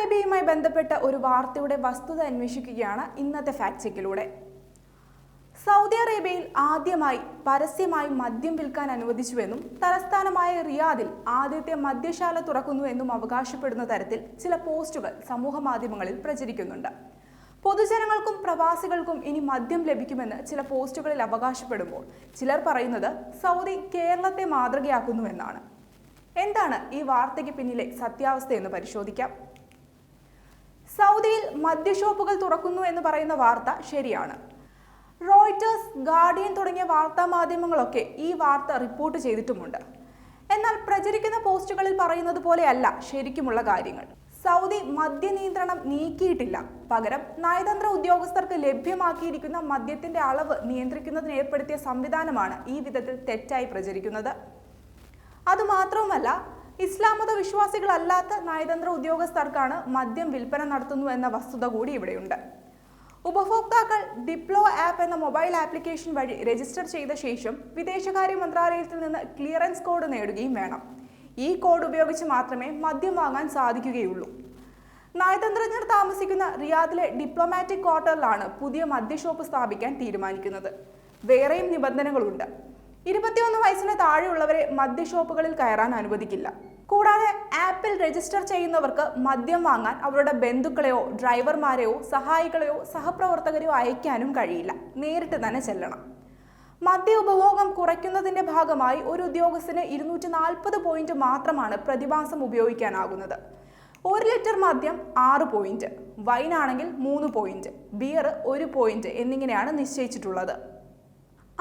അറേബ്യയുമായി ബന്ധപ്പെട്ട ഒരു വാർത്തയുടെ വസ്തുത അന്വേഷിക്കുകയാണ് ഇന്നത്തെ ഫാക്ട് ചെക്കിലൂടെ സൗദി അറേബ്യയിൽ ആദ്യമായി പരസ്യമായി മദ്യം വിൽക്കാൻ അനുവദിച്ചുവെന്നും തലസ്ഥാനമായ റിയാദിൽ ആദ്യത്തെ മദ്യശാല തുറക്കുന്നുവെന്നും അവകാശപ്പെടുന്ന തരത്തിൽ ചില പോസ്റ്റുകൾ സമൂഹ മാധ്യമങ്ങളിൽ പ്രചരിക്കുന്നുണ്ട്. പൊതുജനങ്ങൾക്കും പ്രവാസികൾക്കും ഇനി മദ്യം ലഭിക്കുമെന്ന് ചില പോസ്റ്റുകളിൽ അവകാശപ്പെടുമ്പോൾ ചിലർ പറയുന്നത് സൗദി കേരളത്തെ മാതൃകയാക്കുന്നുവെന്നാണ് എന്താണ് ഈ വാർത്തയ്ക്ക് പിന്നിലെ സത്യാവസ്ഥയെന്ന് പരിശോധിക്കാം. മദ്യഷോപ്പുകൾ തുറക്കുന്നു എന്ന് പറയുന്ന വാർത്ത ശരിയാണ്. റോയിറ്റേഴ്സ് ഗാർഡിയൻ തുടങ്ങിയ വാർത്താ മാധ്യമങ്ങളൊക്കെ ഈ വാർത്ത റിപ്പോർട്ട് ചെയ്തിട്ടുമുണ്ട്. എന്നാൽ പ്രചരിക്കുന്ന പോസ്റ്റുകളിൽ പറയുന്നത് പോലെയല്ല ശരിക്കുമുള്ള കാര്യങ്ങൾ. സൗദി മദ്യനിയന്ത്രണം നീക്കിയിട്ടില്ല. പകരം നയതന്ത്ര ഉദ്യോഗസ്ഥർക്ക് ലഭ്യമാക്കിയിരിക്കുന്ന മദ്യത്തിന്റെ അളവ് നിയന്ത്രിക്കുന്നതിന് ഏർപ്പെടുത്തിയ സംവിധാനമാണ് ഈ വിധത്തിൽ തെറ്റായി പ്രചരിക്കുന്നത്. അതുമാത്രവുമല്ല ഇസ്ലാം മത വിശ്വാസികളല്ലാത്ത നയതന്ത്ര ഉദ്യോഗസ്ഥർക്കാണ് മദ്യം വിൽപ്പന നടത്തുന്നു എന്ന വസ്തുത കൂടി ഇവിടെയുണ്ട്. ഉപഭോക്താക്കൾ ഡിപ്ലോ ആപ്പ് എന്ന മൊബൈൽ ആപ്ലിക്കേഷൻ വഴി രജിസ്റ്റർ ചെയ്ത ശേഷം വിദേശകാര്യ മന്ത്രാലയത്തിൽ നിന്ന് ക്ലിയറൻസ് കോഡ് നേടുകയും വേണം. ഈ കോഡ് ഉപയോഗിച്ച് മാത്രമേ മദ്യം വാങ്ങാൻ സാധിക്കുകയുള്ളൂ. നയതന്ത്രജ്ഞർ താമസിക്കുന്ന റിയാദിലെ ഡിപ്ലോമാറ്റിക് ക്വാർട്ടറിലാണ് പുതിയ മദ്യഷോപ്പ് സ്ഥാപിക്കാൻ തീരുമാനിക്കുന്നത്. വേറെയും നിബന്ധനകളുണ്ട്. ഇരുപത്തിയൊന്ന് വയസ്സിന് താഴെയുള്ളവരെ മദ്യഷോപ്പുകളിൽ കയറാൻ അനുവദിക്കില്ല. കൂടാതെ ആപ്പിൽ രജിസ്റ്റർ ചെയ്യുന്നവർക്ക് മദ്യം വാങ്ങാൻ അവരുടെ ബന്ധുക്കളെയോ ഡ്രൈവർമാരെയോ സഹായികളെയോ സഹപ്രവർത്തകരെയോ അയക്കാനും കഴിയില്ല. നേരിട്ട് തന്നെ ചെല്ലണം. മദ്യ ഉപഭോഗം കുറയ്ക്കുന്നതിന്റെ ഭാഗമായി ഒരു ഉദ്യോഗസ്ഥന് ഇരുന്നൂറ്റി നാൽപ്പത് പോയിന്റ് മാത്രമാണ് പ്രതിമാസം ഉപയോഗിക്കാനാകുന്നത്. ഒരു ലിറ്റർ മദ്യം ആറ് പോയിന്റ് വൈനാണെങ്കിൽ മൂന്ന് പോയിന്റ് ബിയർ ഒരു പോയിന്റ് എന്നിങ്ങനെയാണ് നിശ്ചയിച്ചിട്ടുള്ളത്.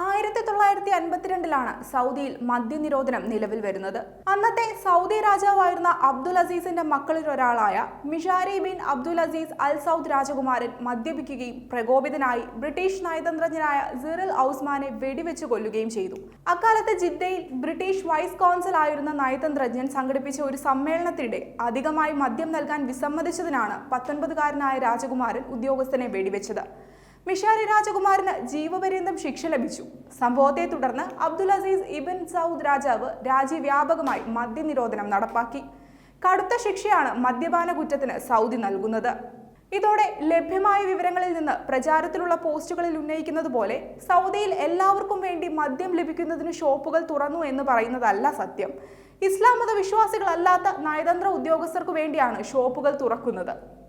ആയിരത്തി തൊള്ളായിരത്തി അൻപത്തിരണ്ടിലാണ് സൗദിയിൽ മദ്യനിരോധനം നിലവിൽ വരുന്നത്. അന്നത്തെ സൗദി രാജാവായിരുന്ന അബ്ദുൽ അസീസിന്റെ മക്കളിൽ ഒരാളായ Mishari bin Abdul Aziz Al Saud രാജകുമാരൻ മദ്യപിക്കുകയും പ്രകോപിതനായി ബ്രിട്ടീഷ് നയതന്ത്രജ്ഞനായ സിറിൽ ഔസ്മാനെ വെടിവെച്ച് കൊല്ലുകയും ചെയ്തു. അക്കാലത്ത് ജിദ്ദയിൽ ബ്രിട്ടീഷ് വൈസ് കോൺസൽ ആയിരുന്ന നയതന്ത്രജ്ഞൻ സംഘടിപ്പിച്ച ഒരു സമ്മേളനത്തിനിടെ അധികമായി മദ്യം നൽകാൻ വിസമ്മതിച്ചതിനാണ് പത്തൊൻപതുകാരനായ രാജകുമാരൻ ഉദ്യോഗസ്ഥനെ വെടിവെച്ചത്. മിഷാരി രാജകുമാരന് ജീവപര്യന്തം ശിക്ഷ ലഭിച്ചു. സംഭവത്തെ തുടർന്ന് അബ്ദുൽ അസീസ് ഇബിൻ സൗദ് രാജാവ് രാജ്യവ്യാപകമായി മദ്യനിരോധനം നടപ്പാക്കി. കടുത്ത ശിക്ഷയാണ് മദ്യപാന കുറ്റത്തിന് സൗദി നൽകുന്നത്. ഇതോടെ ലഭ്യമായ വിവരങ്ങളിൽ നിന്ന് പ്രചാരത്തിലുള്ള പോസ്റ്റുകളിൽ ഉന്നയിക്കുന്നത് പോലെ സൗദിയിൽ എല്ലാവർക്കും വേണ്ടി മദ്യം ലഭിക്കുന്നതിന് ഷോപ്പുകൾ തുറന്നു എന്ന് പറയുന്നതല്ല സത്യം. ഇസ്ലാം മത വിശ്വാസികളല്ലാത്ത നയതന്ത്ര ഉദ്യോഗസ്ഥർക്കു വേണ്ടിയാണ് ഷോപ്പുകൾ തുറക്കുന്നത്.